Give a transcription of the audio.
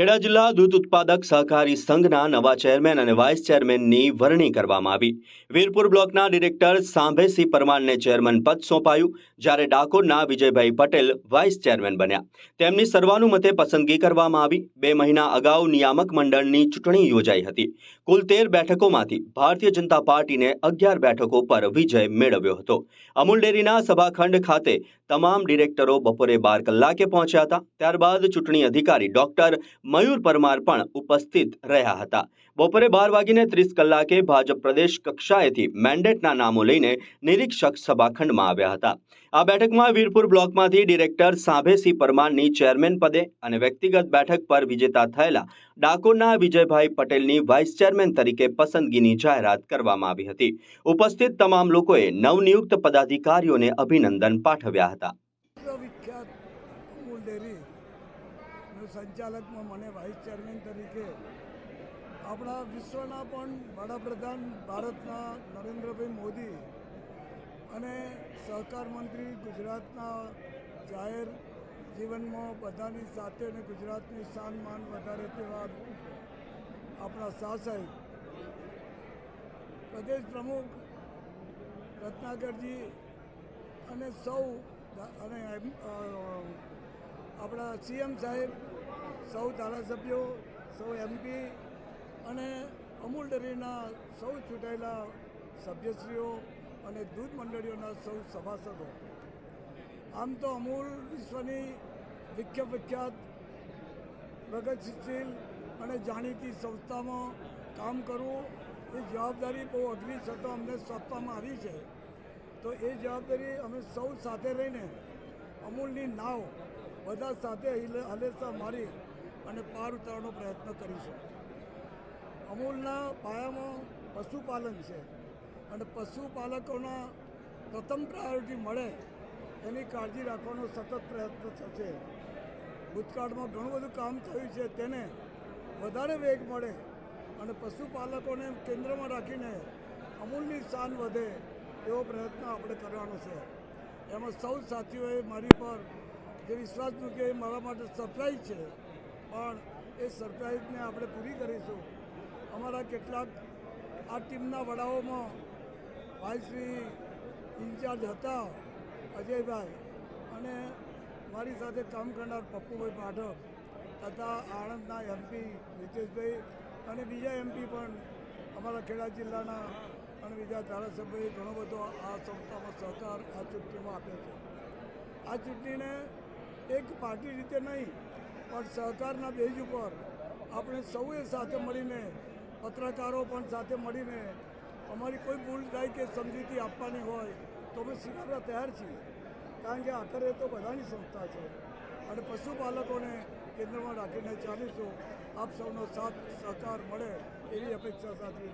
ખેડા જિલ્લા દૂધ ઉત્પાદક સહકારી સંઘના નવા ચેરમેન અને વાઇસ ચેરમેનની વરણી કરવામાં આવી. વીરપુર બ્લોકના ડિરેક્ટર સાંભેસિંહ પરમારને ચેરમેન પદ સોંપાયું, જ્યારે ડાકોરના વિજયભાઈ પટેલ વાઇસ ચેરમેન બન્યા. તેમની સર્વાનુમતે પસંદગી કરવામાં આવી. બે મહિના અગાઉ નિયામક મંડળની ચૂંટણી યોજાઈ હતી. કુલ તેર બેઠકોમાંથી ભારતીય જનતા પાર્ટીને અગિયાર બેઠકો પર વિજય મેળવ્યો હતો. અમૂલ ડેરીના સભાખંડ ખાતે તમામ ડિરેક્ટરો બપોરે બાર કલાકે પહોંચ્યા હતા. ત્યારબાદ ચૂંટણી અધિકારી ડોક્ટર મયુર પરમાર પણ ઉપસ્થિત રહ્યા હતા. બપોરે બાર વાગીને ત્રીસ કલાકે ભાજપ પ્રદેશ કક્ષાએથી મેન્ડેટના નામો લઈને નિરીક્ષક સભાખંડમાં આવ્યા હતા. આ બેઠકમાં વીરપુર બ્લોકમાંથી ડિરેક્ટર સાંભેસિંહ પરમારની ચેરમેન પદે અને વ્યક્તિગત બેઠક પર વિજેતા થયેલા ડાકોરના વિજયભાઈ પટેલની વાઇસ ચેરમેન તરીકે પસંદગીની જાહેરાત કરવામાં આવી હતી. ઉપસ્થિત તમામ લોકોએ નવનિયુક્ત પદાધિકારીઓને અભિનંદન પાઠવ્યા હતા. વિખ્યાત અમૂલ ડેરીનું સંચાલકમાં મને વાઇસ ચેરમેન તરીકે આપણા વિશ્વના પણ વડાપ્રધાન ભારતના નરેન્દ્રભાઈ મોદી અને સહકાર મંત્રી ગુજરાતના જાહેર જીવનમાં બધાની સાથે અને ગુજરાતની શાન માન વધારે તેવા આપણા શાહ સાહેબ. પ્રદેશ પ્રમુખ રત્નાકરજી અને સૌ અને આપણા સીએમ સાહેબ, સૌ ધારાસભ્યો, સૌ એમપી અને અમૂલ ડેરીના સૌ ચૂંટાયેલા સભ્યશ્રીઓ અને દૂધ મંડળીઓના સૌ સભાસદો. આમ તો અમૂલ વિશ્વની વિખ્યા વિખ્યાત પ્રગતિશીલ અને જાણીતી સંસ્થામાં કામ કરવું એ જવાબદારી બહુ અઘરી છતાં અમને સોંપવામાં આવી છે. તો એ જવાબદારી અમે સૌ સાથે રહીને અમૂલની નાવ બધા સાથે હિલે- હલેસા મારી અને પાર ઉતારવાનો પ્રયત્ન કરીશું. અમૂલના પાયામાં પશુપાલન છે અને પશુપાલકોના પ્રથમ પ્રાયોરિટી મળે એની કાળજી રાખવાનો સતત પ્રયત્ન થશે. ભૂતકાળમાં ઘણું બધું કામ થયું છે તેને વધારે વેગ મળે અને પશુપાલકોને કેન્દ્રમાં રાખીને અમૂલની શાન વધે એવો પ્રયત્ન આપણે કરવાનો છે. એમાં સૌ સાથીઓએ મારી પર જે વિશ્વાસ મૂક્યો એ મારા માટે સરપ્રાઈઝ છે. પણ એ સરપ્રાઈઝને આપણે પૂરી કરીશું. અમારા કેટલાક આ ટીમના વડાઓમાં ભાઈશ્રી ઇન્ચાર્જ હતા, અજયભાઈ, અને મારી સાથે કામ કરનાર પપ્પુભાઈ પાઠક તથા આણંદના એમપી નીતેશભાઈ અને બીજા એમપી પણ અમારા ખેડા જિલ્લાના અને બીજા ધારાસભ્યોએ ઘણો બધો આ સંસ્થામાં સહકાર આ ચૂંટણીમાં આપ્યો છે. આ ચૂંટણીને એક પાર્ટી રીતે નહીં, પણ સહકારના બેઝ ઉપર આપણે સૌએ સાથે મળીને, પત્રકારો પણ સાથે મળીને અમારી કોઈ ભૂલ થાય કે સમજૂતી આપવાની હોય તો અમે સ્વીકારવા તૈયાર છીએ. કારણ કે આખરે તો બધાની સંસ્થા છે. અને પશુપાલકોને કેન્દ્રમાં રાખીને ચાલીશું. આપ સૌનો સાથ, સહકાર મળે એવી અપેક્ષા સાથે